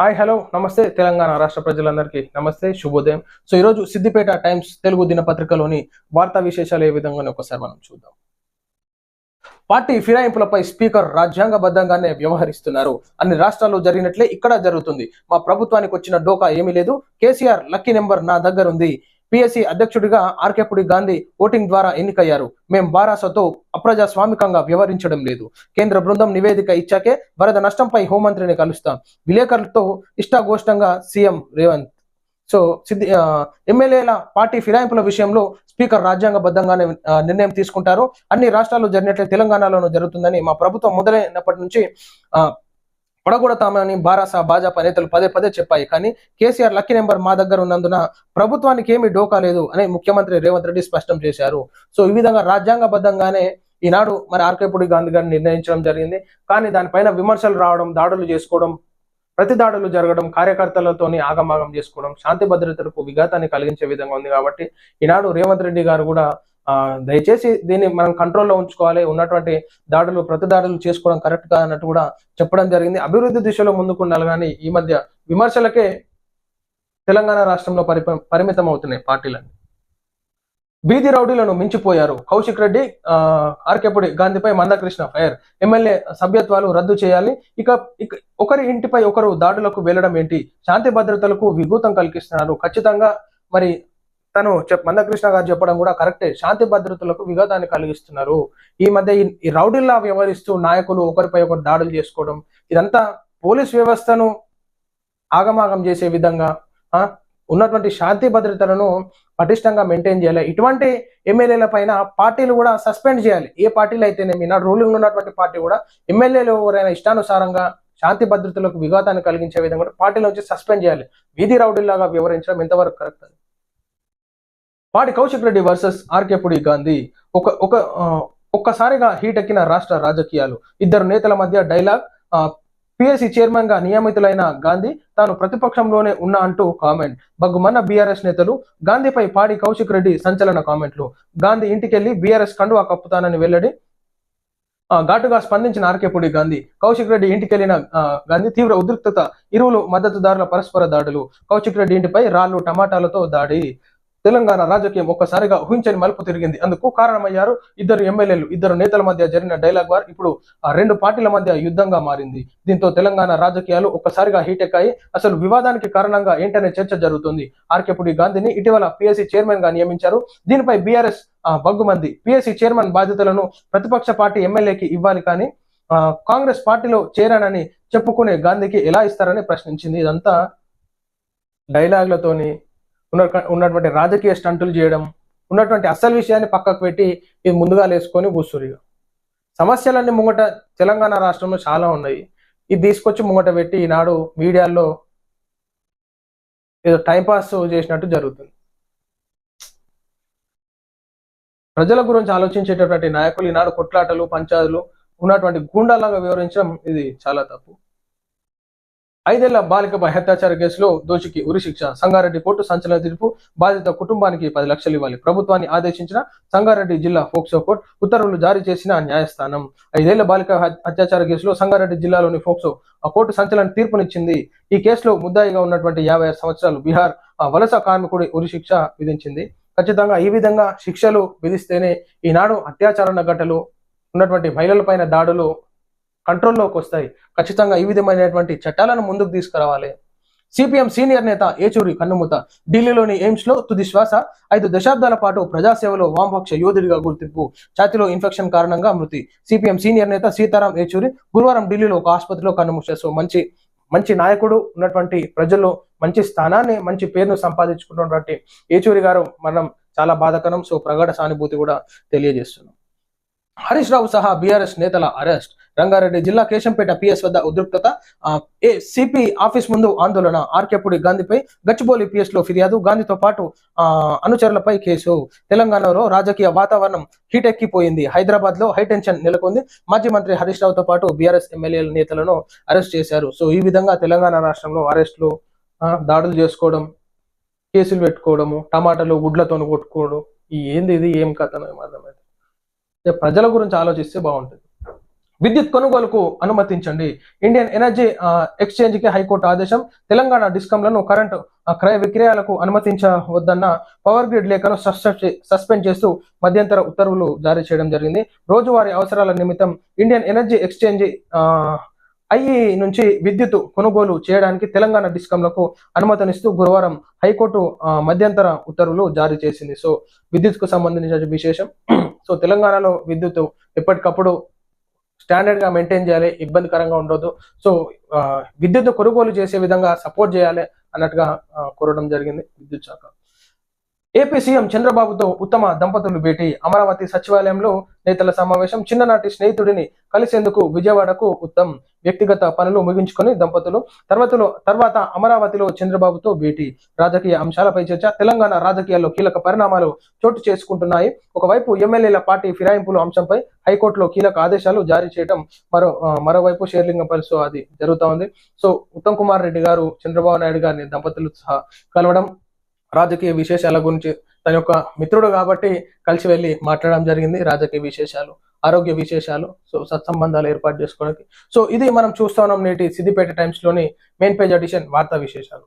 Hi hello నమస్తే తెలంగాణ రాష్ట్ర ప్రజలందరికీ. నమస్తే శుభోదయం. సో ఈరోజు సిద్దిపేట టైమ్స్ తెలుగు దినపత్రికలోని వార్తా విశేషాలు ఏ విధంగా ఒకసారి మనం చూద్దాం. పార్టీ ఫిరాయింపులపై స్పీకర్ రాజ్యాంగబద్ధంగానే వ్యవహరిస్తున్నారు. అన్ని రాష్ట్రాల్లో జరిగినట్లే ఇక్కడ జరుగుతుంది. మా ప్రభుత్వానికి వచ్చిన డోకా ఏమీ లేదు. కేసీఆర్ లక్కీ నెంబర్ నా దగ్గర ఉంది పిఎస్సి అధ్యక్షుడిగా ఆర్కేపుడి గాంధీ ఓటింగ్ ద్వారా ఎన్నికయ్యారు. మేం బారాసతో అప్రజాస్వామికంగా వ్యవహరించడం లేదు. కేంద్ర బృందం నివేదిక ఇచ్చాకే వరద నష్టంపై హోంమంత్రిని కలుస్తాం. విలేకరులతో ఇష్టాగోష్టంగా సీఎం రేవంత్. సో సిద్ధి ఆ, ఎమ్మెల్యేల పార్టీ ఫిరాయింపుల విషయంలో స్పీకర్ రాజ్యాంగబద్ధంగానే నిర్ణయం తీసుకుంటారు. అన్ని రాష్ట్రాల్లో జరిగినట్లే తెలంగాణలోనూ జరుగుతుందని మా ప్రభుత్వం మొదలైనప్పటి నుంచి పడగొడతామని బారాస భాజపా నేతలు పదే పదే చెప్పాయి. కానీ కేసీఆర్ లక్కీ నెంబర్ మా దగ్గర ఉన్నందున ప్రభుత్వానికి ఏమీ డోకా లేదు అని ముఖ్యమంత్రి రేవంత్ రెడ్డి స్పష్టం చేశారు. సో ఈ విధంగా రాజ్యాంగబద్ధంగానే ఈనాడు మరి ఆర్కేపూడి గాంధీ గారిని నిర్ణయించడం జరిగింది. కానీ దానిపైన విమర్శలు రావడం దాడులు చేసుకోవడం ప్రతి దాడులు జరగడం కార్యకర్తలతోని ఆగమాగం చేసుకోవడం శాంతి భద్రతలకు విఘాతాన్ని కలిగించే విధంగా ఉంది కాబట్టి ఈనాడు రేవంత్ రెడ్డి గారు కూడా దయచేసి దీన్ని మనం కంట్రోల్లో ఉంచుకోవాలి. ఉన్నటువంటి దాడులు ప్రతి దాడులు చేసుకోవడం కరెక్ట్ కాదన్నట్టు కూడా చెప్పడం జరిగింది. అభివృద్ధి దిశలో ముందుకుండాలి కానీ ఈ మధ్య విమర్శలకే తెలంగాణ రాష్ట్రంలో పరి పరిమితం అవుతున్నాయి పార్టీలన్నీ. బీది రౌడీలను మించిపోయారు. కౌశిక్ రెడ్డి ఆ, ఆర్కేపుడి గాంధీపై మందకృష్ణ ఫైర్. ఎమ్మెల్యే సభ్యత్వాలు రద్దు చేయాలి ఇక ఇక ఒకరి ఇంటిపై ఒకరు దాడులకు వెళ్ళడం ఏంటి? శాంతి భద్రతలకు విఘూతం కల్పిస్తున్నారు. ఖచ్చితంగా మరి తను మందకృష్ణ గారు చెప్పడం కూడా కరెక్టే. శాంతి భద్రతలకు విఘాతాన్ని కలిగిస్తున్నారు. ఈ మధ్య ఈ- రౌడీల్లా వ్యవహరిస్తూ నాయకులు ఒకరిపై ఒకరు దాడులు చేసుకోవడం ఇదంతా పోలీస్ వ్యవస్థను ఆగమాగం చేసే విధంగా ఆ, ఉన్నటువంటి శాంతి భద్రతలను పటిష్టంగా మెయింటైన్ చేయాలి. ఇటువంటి ఎమ్మెల్యేల పైన పార్టీలు కూడా సస్పెండ్ చేయాలి. ఏ పార్టీలు అయితేనేమి నా రూలింగ్ ఉన్నటువంటి పార్టీ కూడా ఎమ్మెల్యేలు ఎవరైనా ఇష్టానుసారంగా శాంతి భద్రతలకు విఘాతాన్ని కలిగించే విధంగా పార్టీలో పార్టీల నుంచి సస్పెండ్ చేయాలి. వీధి రౌడీలాగా వ్యవహరించడం ఎంతవరకు కరెక్ట్ పాటి పాడి కౌశిక్ రెడ్డి వర్సెస్ ఆర్కేపుడి గాంధీ ఒక ఒక ఒక్కసారిగా హీట్ ఎక్కిన రాష్ట్ర రాజకీయాలు. ఇద్దరు నేతల మధ్య డైలాగ్ పిఎస్సి చైర్మన్గా నియమితులైన గాంధీ తాను ప్రతిపక్షంలోనే ఉన్నా అంటూ కామెంట్. బగ్గుమన్న బీఆర్ఎస్ నేతలు గాంధీపై పాడి కౌశిక్ రెడ్డి సంచలన కామెంట్లు. గాంధీ ఇంటికెళ్ళి బీఆర్ఎస్ కండువా కప్పుతానని వెల్లడి ఘాటుగా స్పందించిన ఆర్కేపుడి గాంధీ కౌశిక్ రెడ్డి ఇంటికెళ్ళిన గాంధీ తీవ్ర ఉద్రిక్తత ఇరువులు మద్దతుదారుల పరస్పర దాడులు. కౌశిక్ రెడ్డి ఇంటిపై రాళ్ళు టమాటాలతో దాడి. తెలంగాణ రాజకీయం ఒక్కసారిగా ఊహించని మలుపు తిరిగింది. అందుకు కారణమయ్యారు ఇద్దరు ఎమ్మెల్యేలు. ఇద్దరు నేతల మధ్య జరిగిన డైలాగ్ వార్ ఇప్పుడు ఆ రెండు పార్టీల మధ్య యుద్ధంగా మారింది. దీంతో తెలంగాణ రాజకీయాలు ఒక్కసారిగా హీట్ ఎక్కాయి. అసలు వివాదానికి కారణంగా ఏంటనే చర్చ జరుగుతుంది. ఆర్కేపుడి గాంధీని ఇటీవల పిఎస్సి చైర్మన్గా నియమించారు. దీనిపై బీఆర్ఎస్ బగ్గుమంది పిఎస్సి చైర్మన్ బాధ్యతలను ప్రతిపక్ష పార్టీ ఎమ్మెల్యేకి ఇవ్వాలి కానీ ఆ, కాంగ్రెస్ పార్టీలో చేరానని చెప్పుకునే గాంధీకి ఎలా ఇస్తారని ప్రశ్నించింది. ఇదంతా డైలాగ్లతోని ఉన్న ఉన్నటువంటి రాజకీయ స్టంటులు చేయడం ఉన్నటువంటి అసలు విషయాన్ని పక్కకు పెట్టి ఇది ముందుగా లేసుకొని కూర్చురిగా సమస్యలన్నీ ముంగట తెలంగాణ రాష్ట్రంలో చాలా ఉన్నాయి. ఇది తీసుకొచ్చి ముంగట పెట్టి ఈనాడు మీడియాలో ఏదో టైంపాస్ చేసినట్టు జరుగుతుంది. ప్రజల గురించి ఆలోచించేటటువంటి నాయకులు ఈనాడు కొట్లాటలు పంచాయతీలు ఉన్నటువంటి గూండాలాగా వివరించడం ఇది చాలా తప్పు. ఐదేళ్ళ బాలికపై హత్యాచార కేసులో దోషికి ఉరిశిక్ష సంగారెడ్డి కోర్టు సంచలన తీర్పు బాధిత కుటుంబానికి పది లక్షలు ఇవ్వాలి. ప్రభుత్వాన్ని ఆదేశించిన సంగారెడ్డి జిల్లా ఫోక్సో కోర్టు ఉత్తర్వులు జారీ చేసిన న్యాయస్థానం. ఐదేళ్ళ బాలిక అత్యాచార కేసులో సంగారెడ్డి జిల్లాలోని ఫోక్సో ఆ కోర్టు సంచలన తీర్పునిచ్చింది. ఈ కేసులో ముద్దాయిగా ఉన్నటువంటి యాభై సంవత్సరాలు బీహార్ ఆ వలస కార్మికుడి ఉరిశిక్ష విధించింది. ఖచ్చితంగా ఈ విధంగా శిక్షలు విధిస్తేనే ఈనాడు అత్యాచారణ ఘటనలు ఉన్నటువంటి మహిళలపైన దాడులు కంట్రోల్లోకి వస్తాయి. ఖచ్చితంగా ఈ విధమైనటువంటి చట్టాలను ముందుకు తీసుకురావాలి. సిపిఎం సీనియర్ నేత ఏచూరి కన్నుమూత ఢిల్లీలోని ఎయిమ్స్లో తుది శ్వాస ఐదు దశాబ్దాల పాటు ప్రజాసేవలో వామపక్ష యోధుడిగా గుర్తింపు ఛాతిలో ఇన్ఫెక్షన్ కారణంగా మృతి. సిపిఎం సీనియర్ నేత సీతారాం ఏచూరి గురువారం ఢిల్లీలో ఒక ఆసుపత్రిలో కన్నుమూశారు. సో మంచి మంచి నాయకుడు ఉన్నటువంటి ప్రజల్లో మంచి స్థానాన్ని మంచి పేరును సంపాదించుకున్నటువంటి ఏచూరి గారు మనం చాలా బాధకరం. సో ప్రగాఢ సానుభూతి కూడా తెలియజేస్తున్నాం. హరీష్ రావు సహా బీఆర్ఎస్ నేతల అరెస్ట్. రంగారెడ్డి జిల్లా కేశంపేట పిఎస్ వద్ద ఉద్రిక్తత. ఏ సిపి ఆఫీస్ ముందు ఆందోళన. ఆర్కేపూడి గాంధీపై గచ్చిబౌలి పిఎస్లో ఫిర్యాదు. గాంధీతో పాటు ఆ, అనుచరులపై కేసు. తెలంగాణలో రాజకీయ వాతావరణం హీటెక్కిపోయింది. హైదరాబాద్లో హైటెన్షన్ నెలకొంది. మాజీ మంత్రి హరీష్ రావుతో పాటు బీఆర్ఎస్ ఎమ్మెల్యేల నేతలను అరెస్ట్ చేశారు. సో ఈ విధంగా తెలంగాణ రాష్ట్రంలో అరెస్టులు దాడులు చేసుకోవడం కేసులు పెట్టుకోవడము టమాటాలు గుడ్లతో కొట్టుకోవడం ఈ ఏంది ఇది? ఏం కథ? అర్థమైంది. ప్రజల గురించి ఆలోచిస్తే బాగుంటుంది. విద్యుత్ కొనుగోలుకు అనుమతించండి. ఇండియన్ ఎనర్జీ ఎక్స్చేంజ్కి హైకోర్టు ఆదేశం తెలంగాణ డిస్కంలను కరెంటు క్రయ విక్రయాలకు అనుమతించవద్దన్న పవర్ గ్రిడ్ లేఖను సస్పెండ్ చేస్తూ మధ్యంతర ఉత్తర్వులు జారీ చేయడం జరిగింది. రోజువారీ అవసరాల నిమిత్తం ఇండియన్ ఎనర్జీ ఎక్స్చేంజ్ ఐఈ నుంచి విద్యుత్ కొనుగోలు చేయడానికి తెలంగాణ డిస్కంలకు అనుమతినిస్తూ గురువారం హైకోర్టు మధ్యంతర ఉత్తర్వులు జారీ చేసింది. సో విద్యుత్కు సంబంధించిన విశేషం. సో తెలంగాణలో విద్యుత్ ఎప్పటికప్పుడు స్టాండర్డ్గా మెయింటైన్ చేయాలి ఇబ్బందికరంగా ఉండొద్దు. సో విద్యుత్ కొనుగోలు చేసే విధంగా సపోర్ట్ చేయాలి అన్నట్టుగా కోరడం జరిగింది విద్యుత్ శాఖ. ఏపీ సీఎం చంద్రబాబుతో ఉత్తమ దంపతులు భేటీ. అమరావతి సచివాలయంలో నేతల సమావేశం చిన్ననాటి స్నేహితుడిని కలిసేందుకు విజయవాడకు ఉత్తమ్. వ్యక్తిగత పనులు ముగించుకొని దంపతులు తర్వాతలో తర్వాత అమరావతిలో చంద్రబాబుతో భేటీ. రాజకీయ అంశాలపై చర్చ. తెలంగాణ రాజకీయాల్లో కీలక పరిణామాలు చోటు చేసుకుంటున్నాయి. ఒకవైపు ఎమ్మెల్యేల పార్టీ ఫిరాయింపుల అంశంపై హైకోర్టులో కీలక ఆదేశాలు జారీ చేయడం మరో మరోవైపు మరోవైపు పరిస్థితి అది జరుగుతూ ఉంది. సో ఉత్తమ్ కుమార్ రెడ్డి గారు చంద్రబాబు నాయుడు గారిని దంపతులు సహా కలవడం రాజకీయ విశేషాల గురించి. తన యొక్క మిత్రుడు కాబట్టి కలిసి వెళ్ళి మాట్లాడడం జరిగింది. రాజకీయ విశేషాలు ఆరోగ్య విశేషాలు సో సత్సంబంధాలు ఏర్పాటు చేసుకోవడానికి. సో ఇది మనం చూస్తా ఉన్నాం నేటి సిద్దిపేట టైమ్స్లోని మెయిన్ పేజ్ ఎడిషన్ వార్తా విశేషాలు.